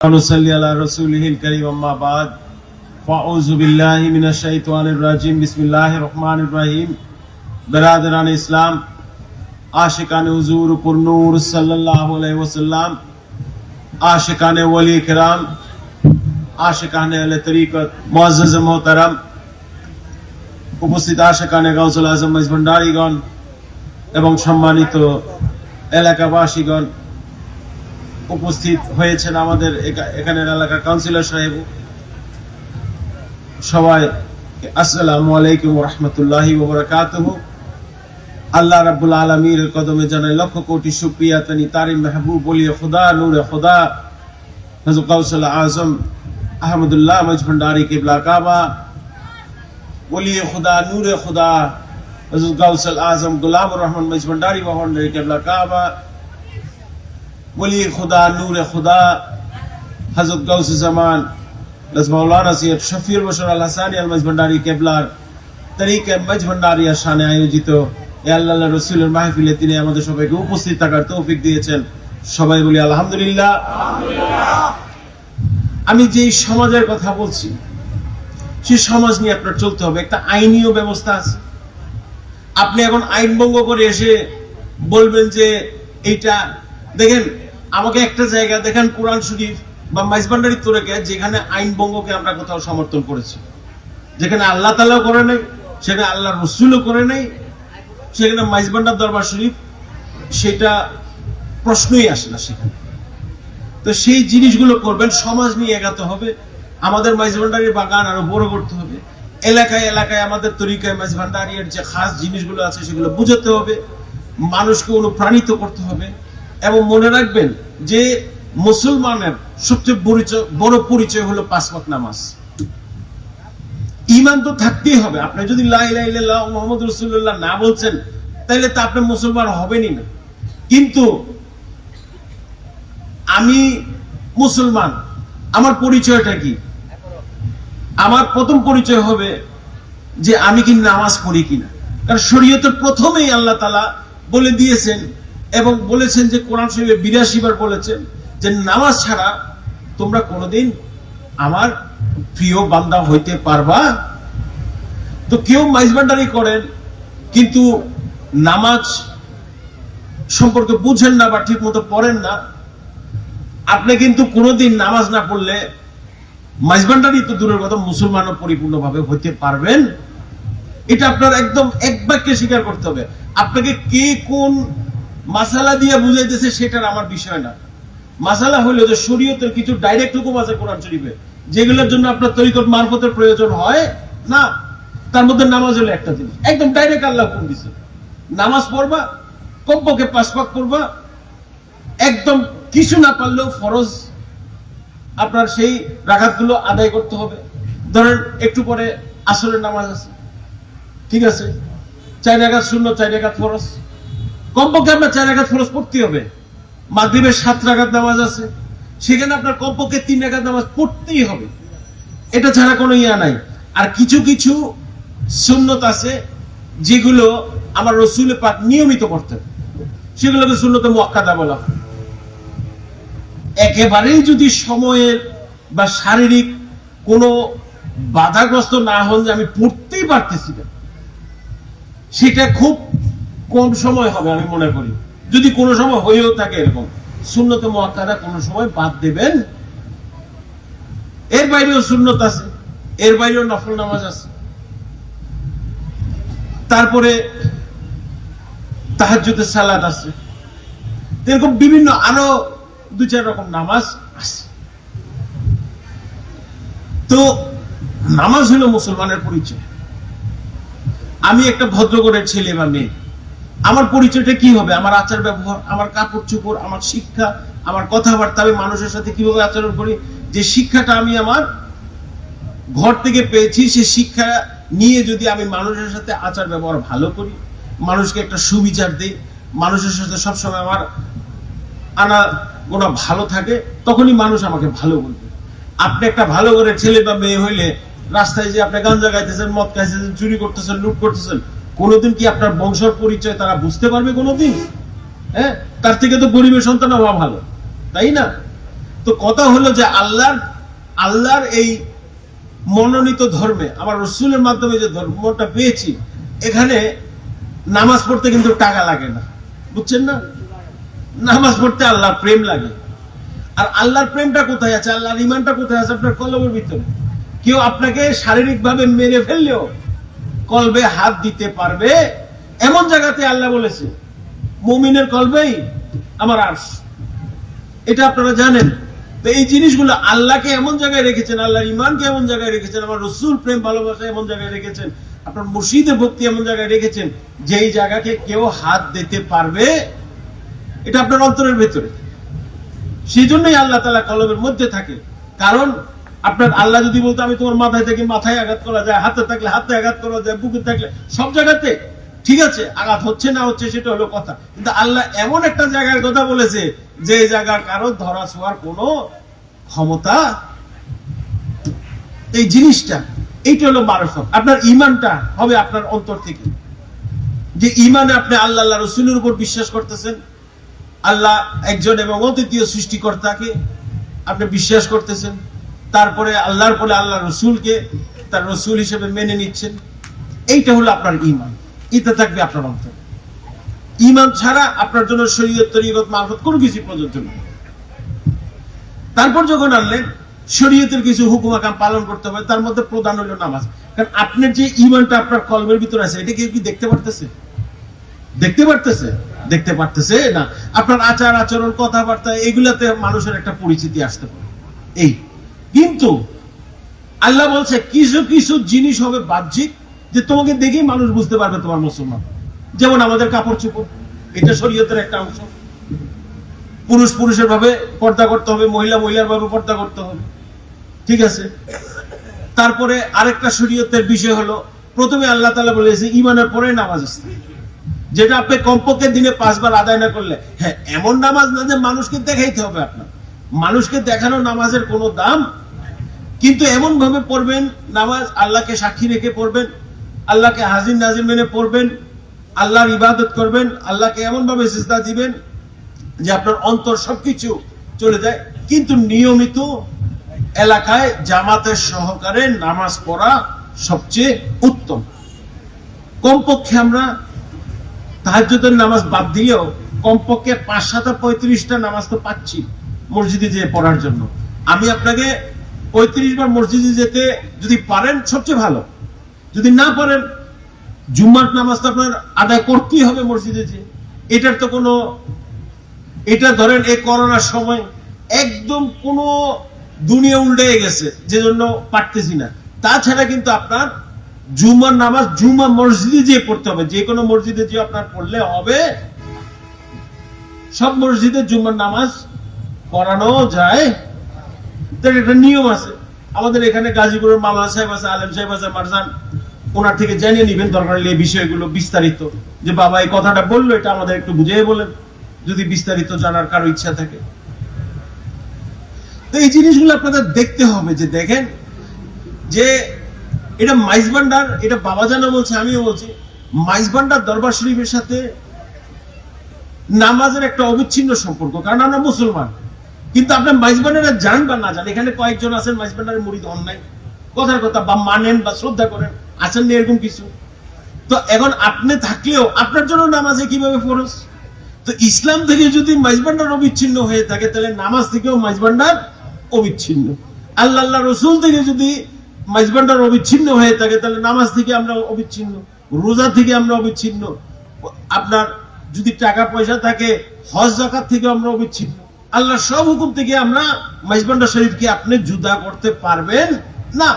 ونصلي على رسوله الكريم أما بعد فأعوذ بالله من الشيطان الرجيم بسم الله الرحمن الرحيم برادران ইসলাম আশিকান হুজুর উপর নূর সাল্লাল্লাহু আলাইহি ওয়াসাল্লাম আশিকান ওলি کرام আশিকান আহলে তরিকত মুআজ্জাজ মোহতারাম উপস্থিত আশিকান গাউসুল আজম মাইজ ভান্ডারীগণ এবং সম্মানিত এলাকাবাসীগণ উপস্থিত হয়েছেন আমাদের এখানের এলাকার কাউন্সিলর সাহেব। সবাই, আসসালামু আলাইকুম রহমতুল্লাহি ওবরাকাতুহ। আল্লাহ রাব্বুল আলমীর কদমে জানাই লক্ষ কোটি শুক্রিয়া। তানি তারিম মেহবুব বলিয়ে খুদা, নূরে খুদা হজরত কাউসুল আজম, আহমদুল্লাহ মজ ভন্ডারি, কিবলা কাবা বলিয়ে খুদা, নূরে খুদা হজরত কাউসুল আজম, গুলাম রহমান মজ ভন্ডারি ভন্ডারি কিবলা কাবা ওলি খুদা, নূরে খুদা হজরত গাউসুজ্জামান মৌলানা সৈয়দ শফিউল বসর আল হাসানি আল মজভান্ডারি কেবলার তরিকে মজভান্ডারিয়া শানে আয়োজিত। এ আল্লাহ রসুলের মাহফিলে তিনি আমাদের সবাইকে উপস্থিত থাকার তৌফিক দিয়েছেন। সবাই বলি আলহামদুলিল্লাহ। আমি যে সমাজের কথা বলছি, সে সমাজ নিয়ে আপনার চলতে হবে। একটা আইনীয় ব্যবস্থা আছে। আপনি এখন আইন ভঙ্গ করে এসে বলবেন যে এইটা দেখেন, আমাকে একটা জায়গা, দেখেন কোরআন শরীফ বা মাইজবান্ডারি তোরেকে যেখানে আইন ভঙ্গকে আমরা কোথাও সমর্থন করেছি। যেখানে আল্লাহ তালাও করে নেই, সেখানে আল্লাহ রসুলও করে নেই, সেখানে মাইজবান্ডার দরবার শরীফ, সেটা প্রশ্নই আসে না সেখানে। তো সেই জিনিসগুলো করবেন, সমাজ নিয়ে এগাতে হবে, আমাদের মাইজভান্ডারির বাগান আরও বড় করতে হবে, এলাকায় এলাকায় আমাদের তরিকায় মাইজভান্ডারির যে খাস জিনিসগুলো আছে সেগুলো বুঝাতে হবে, মানুষকে অনুপ্রাণিত করতে হবে এবং মনে রাখবেন যে মুসলমানের সবচেয়ে বড় পরিচয় হলো পাঁচ নামাজ। ইমান তো থাকতেই হবে। আপনি যদি লা ইলাহা ইল্লাল্লাহ মুহাম্মদ না বলছেন তাহলে তো আপনি মুসলমান হবেনই না। কিন্তু আমি মুসলমান, আমার পরিচয়টা কি? আমার প্রথম পরিচয় হবে যে আমি কি নামাজ পড়ি কিনা। কারণ শরীয়তের প্রথমেই আল্লাহ তালা বলে দিয়েছেন এবং বলেছেন যে কোরআন শরীফে বিরাশি বার বলেছেন যে নামাজ ছাড়া তোমরা কোনোদিন আমার প্রিয় বান্দা হইতে পারবা। তো কেউ মাইজবান্ডারি করেন, কিন্তু নামাজ সম্পর্কে বুঝেন না বা ঠিক মতো পড়েন না, আপনি কিন্তু কোনোদিন নামাজ না পড়লে মাইজবান্ডারি তো দূরের কথা, মুসলমানও পরিপূর্ণভাবে হইতে পারবেন। এটা আপনার একদম এক বাক্যে স্বীকার করতে হবে। আপনাকে কে কোন মাসালা দিয়ে বুঝাইতেছে সেটার আমার বিষয় না। মাসালা হলো যে শরীয়তের কিছু ডাইরেক্ট হুকুম আছে কোরআন শরীফে, যেগুলোর জন্য আপনার তরিকত মারফতের প্রয়োজন হয়, না, তার মধ্যে নামাজ হলো একটা জিনিস। একদম ডাইরেক্ট আল্লাহ হুকুম দিছে। নামাজ পড়বা, কমপক্ষে পাঁচ পাক পড়বা একদম কিছু না পারলেও ফরজ আপনার সেই রাখাতগুলো আদায় করতে হবে। ধরেন একটু পরে আসরের নামাজ আছে। ঠিক আছে? চার রাখাত শূন্য, চার রাখাত ফরজ। কমপক্ষে আপনার চার রাখাত ফরজ পড়তে হবে। মাগরিবের সাত আঘাত নামাজ আছে। সেখানে আপনার কমপক্ষে তিন রাখাত নামাজ পড়তেই হবে। এটা ছাড়া কোনো ইয়া নাই। আর কিছু কিছু সুন্নত আছে যেগুলো আমার রসুলে পাক নিয়মিত করতে হবে সেগুলোকে সুন্নত মোয়াক্কাদা বলা একেবারেই যদি সময়ের বা শারীরিক কোনো বাধাগ্রস্ত না হন যে আমি পড়তেই পারতেছি না, সেটা খুব কম সময় হবে আমি মনে করি। যদি কোনো সময় হয়েও থাকে এরকম। শূন্যতে মহাকারা কোনো সময় বাদ দেবেন। এর বাইরেও শূন্যত আছে, এর বাইরেও নফল নামাজ আছে। তারপরে তাহাজ্জুদের সালাদ আছে। এরকম বিভিন্ন আরও দু চার রকম নামাজ আছে। তো নামাজ হলো মুসলমানের পরিচয়। আমি একটা ভদ্রগরের ছেলে বা মেয়ে। আমার পরিচয়টা কি হবে? আমার আচার ব্যবহার, আমার কাপড় চোপড়, আমার শিক্ষা, আমার কথাবার্তা, আমি মানুষের সাথে কীভাবে আচরণ করি? যে শিক্ষাটা আমি আমার ঘর থেকে পেয়েছি, সে শিক্ষা নিয়ে যদি আমি মানুষের সাথে আচার ব্যবহার ভালো করি, মানুষকে একটা সুবিচার দিই, মানুষের সাথে সবসময় আমার আনা গোনা ভালো থাকে, তখনই মানুষ আমাকে ভালো বলবে। আপনি একটা ভালো করে ছেলে বা মেয়ে হইলে রাস্তায় যে আপনি গাঞ্জা গাইতেছেন মদ খাইতেছেন, চুরি করতেছেন, লুট করতেছেন কোনোদিন কি আপনার বংশের পরিচয় তারা বুঝতে পারবে কোনোদিন? হ্যাঁ? তার থেকে তো গরিবের সন্তান হওয়া ভালো, তাই না? তো কথা হলো যে আল্লাহর আল্লাহর এই মনোনীত ধর্মে, আমার রসুলের মাধ্যমে যে ধর্মটা পেয়েছি, এখানে নামাজ পড়তে কিন্তু টাকা লাগে না, বুঝছেন না? নামাজ পড়তে আল্লাহর প্রেম লাগে। আর আল্লাহর প্রেমটা কোথায় আছে? আল্লাহর ইমানটা কোথায় আছে আপনার কলমের ভিতরে? কেউ আপনাকে শারীরিক ভাবে মেরে ফেললেও কলবে হাত দিতে পারবে, এমন জায়গাতে আল্লাহ বলেছে, মুমিনের কলবেই আমার আর্শ। এটা আপনারা জানেন। তো এই জিনিসগুলো আল্লাহকে এমন জায়গায় রেখেছেন, আল্লাহর ইমানকে এমন জায়গায় রেখেছেন, আমার রসুল প্রেম, ভালোবাসা এমন জায়গায় রেখেছেন, আপনার মুর্শিদে ভক্তি এমন জায়গায় রেখেছেন, যেই জায়গাকে কেউ হাত দিতে পারবে, এটা আপনার অন্তরের ভেতরে। সেই জন্যই আল্লাহ তালা কলমের মধ্যে থাকে। কারণ আপনার আল্লাহ যদি বলতো, আমি তোমার মাথায় থেকে, মাথায় আঘাত করা যায়, হাতে থাকলে হাতে আঘাত করা যায়, বুকে থাকলে সব জায়গাতে ঠিক আছে, আঘাত হচ্ছে না হচ্ছে সেটা হলো কথা। কিন্তু আল্লাহ এমন একটা জায়গার কথা বলেছে, যে জায়গার কারও ধরা ছোঁয়ার কোনো ক্ষমতা এই জিনিসটা, এইটা হলো মারফত। আপনার ইমানটা হবে আপনার অন্তর থেকে। যে ইমানে আপনি আল্লাহ আল্লাহ রসুলের উপর বিশ্বাস করতেছেন, আল্লাহ একজন এবং অদ্বিতীয় সৃষ্টিকর্তাকে আপনি বিশ্বাস করতেছেন তারপরে আল্লাহর পরে আল্লাহ রসুলকে তার রসুল হিসেবে মেনে নিচ্ছেন। এইটা হলো আপনার ইমান এটা থাকবে আপনার অন্তর। ইমান ছাড়া আপনার জন্য শরীয়ত তরিগত মারফত কোনো কিছু প্রযোজ্য নেই তারপর যখন আনলেন, শরীয়তের কিছু হুকুম আকাম পালন করতে হবে, তার মধ্যে প্রধান হলো নামাজ। কারণ আপনার যে ইমানটা আপনার কলমের ভিতরে আছে, এটা কেউ কি দেখতে পারতেছে? দেখতে পারতেছে? দেখতে পারতেছে না। আপনার আচার আচরণ কথাবার্তা, এগুলাতে মানুষের একটা পরিচিতি আসতে পারে। এই। কিন্তু আল্লাহ বলছে, কিছু কিছু জিনিস হবে বাহ্যিক যে তোমাকে দেখেই মানুষ বুঝতে পারবে তোমার মুসলমান। যেমন আমাদের কাপড় চোপড়, এটা শরীয়তের একটা অংশ। পুরুষ পুরুষের ভাবে পর্দা করতে হবে, মহিলা মহিলার ভাবে পর্দা করতে হবে। ঠিক আছে? তারপরে আরেকটা শরীয়তের বিষয় হলো, প্রথমে আল্লাহ তালা বলেছে ইমানের পরে নামাজ আসতে যেটা আপনি কমপক্ষে দিনে পাঁচবার আদায় না করলে হ্যাঁ এমন নামাজ না যে মানুষকে দেখাইতে হবে আপনার মানুষকে দেখানো নামাজের কোনো দাম কিন্তু এমন ভাবে পড়বেন, নামাজ আল্লাহকে সাক্ষী রেখে পড়বেন, আল্লাহকে হাজির নাজির মেনে পড়বেন, আল্লাহর ইবাদত করবেন, আল্লাহকে এমন ভাবে সিজদা দিবেন যে আপনার অন্তর সবকিছু চলে যায়। কিন্তু নিয়মিত এলাকায় জামাতের সহকারে নামাজ পড়া সবচেয়ে উত্তম। কমপক্ষে আমরা তাহাজ্জুদের নামাজ বাদ দিলেও কমপক্ষে পাঁচ সাতা পঁয়ত্রিশটা নামাজ তো পাচ্ছি মসজিদে যেয়ে পড়ার জন্য। আমি আপনাকে পঁয়ত্রিশ বার মসজিদে যেতে যদি পারেন সবচেয়ে ভালো। যদি না পারেন, জুম্মার নামাজ তো আপনার আদায় করতেই হবে মসজিদে যে এটার তো কোনো এটা ধরেন এই করোনার সময় একদম কোনো দুনিয়া উল্টে গেছে, যে জন্য পারতেছি না। তাছাড়া কিন্তু আপনার জুমার নামাজ জুমা মসজিদে যেয়ে পড়তে হবে। যে কোনো মসজিদে যে আপনার পড়লে হবে। সব মসজিদে জুমার নামাজ পড়ানো যায়। তার একটা নিয়ম আছে। আমাদের এখানে গাজীপুরের সাহেব আছে, আলেম সাহেব আছে, মারজান। ওনার থেকে নিবেন, দরকার হলে এই বিষয়গুলো বিস্তারিত। যে বাবা এই কথাটা বলল, এটা আমাদের একটু বুঝিয়ে বলেন। যদি বিস্তারিত জানার কারও ইচ্ছা থাকে। তো এই জিনিসগুলো আপনাদের দেখতে হবে যে, দেখেন, যে এটা মাইজবান্ডার এটা বাবা জানা বলছে, আমিও বলছি। মাইজবান্ডার দরবার শরীফের সাথে নামাজের একটা অবিচ্ছিন্ন সম্পর্ক, কারণ আমরা মুসলমান। কিন্তু আপনার মাইজবান্ডারা জান বা না জান এখানে কয়েকজন আছেন মাইজবান্ডারের মুড়ি ধন নাই কথার কথা, বা মানেন বা শ্রদ্ধা করেন, আছেন না এরকম কিছু। তো এখন আপনি থাকলেও আপনার জন্য নামাজে কীভাবে ফরজ? তো ইসলাম থেকে যদি মাইজবান্ডার অবিচ্ছিন্ন হয়ে থাকে, তাহলে নামাজ থেকেও মাইজবান্ডার অবিচ্ছিন্ন। আল্লাহ আল্লাহ রসুল থেকে যদি মাইজবান্ডার অবিচ্ছিন্ন হয়ে থাকে, তাহলে নামাজ থেকে আমরা অবিচ্ছিন্ন, রোজা থেকে আমরা অবিচ্ছিন্ন। আপনার যদি টাকা পয়সা থাকে, হজ জাকাত থেকে আমরা অবিচ্ছিন্ন। আল্লাহ সব হুকুম থেকে আমরা মাইজবান্ডা শরীফকে আপনি জুদা করতে পারবেন? না।